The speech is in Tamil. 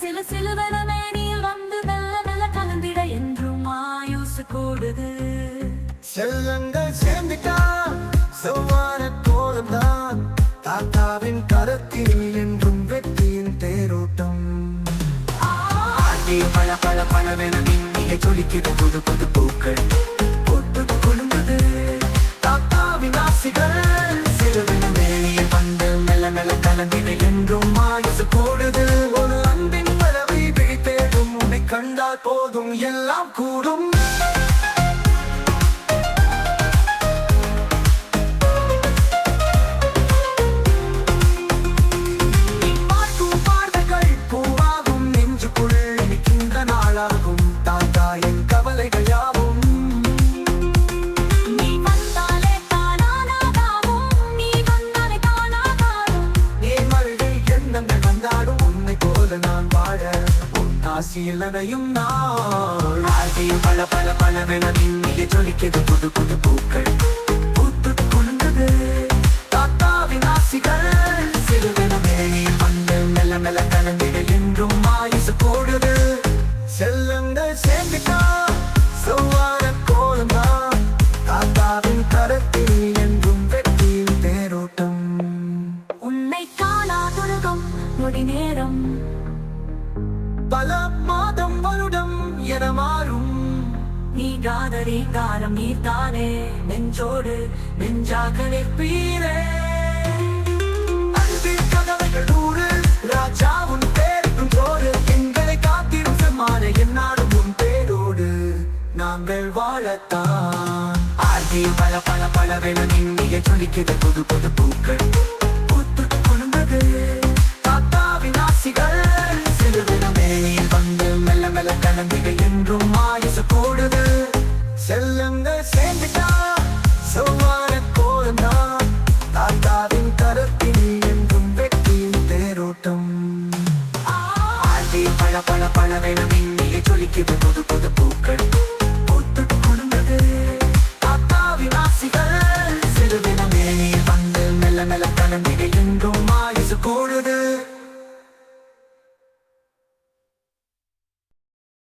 சிலு சிலுவென மேனியில் வந்து மெல்ல மெல்ல கலந்திட என்றும் ஆயுசு கூடுது செல்லங்கள் சேர்ந்துட்டா செவ்வான கோலம்தான். தாத்தாவின் கரத்தில் என்றும் வெற்றியின் தேரோட்டம். பல பல பலவென மின்னிய ஜொலிக்கிற புது புது 东印老古董 உன் ஆசியில் நனையும் நாள். வாழ்க்கையில் பல பல பலவென மின்னிய ஜொலிக்கிறது புது புது பூக்கள். பூத்து குழுந்தது தாத்தாவின் ஆசிகள். சிறுவென மேனியில் வந்து மெல்ல மெல்ல கலந்திட என்றும் ஆயுசு போடுது. செல்லுங்கள் சேர்ந்துட்டா செவ்வான கோலம்தான் தாத்தாவின் கரத்தில் என்றும் வெற்றியின் தேரோட்டம். உன்னை காணாதுருகம் நொடி நேரம். பல மாதம் வருடம் என மாறும். நீங்காத காலம் நீர்தானே நெஞ்சோடு நெஞ்சாக நிற்பீரே. அன்பின் கதவைகள் நூறு ராஜா உன் பேருக்கும் ஜோறு எங்களை காத்திரும் செம்மான என்னாலும் உன் பேரோடு. நாங்கள் வாழத்தான். ஆர்வி பல பல பலவென நின்னிய ஜொலிக்கிற புது புது பூக்கள். வந்து சேர்ந்துட்டா? செவ்வான கோலந்தா தாத்தாவின் கருத்தில் என்றும் வெற்றியின் தேரோட்டம். ஆழ்வி பழ பழ பழவென புது புது பூக்கள்.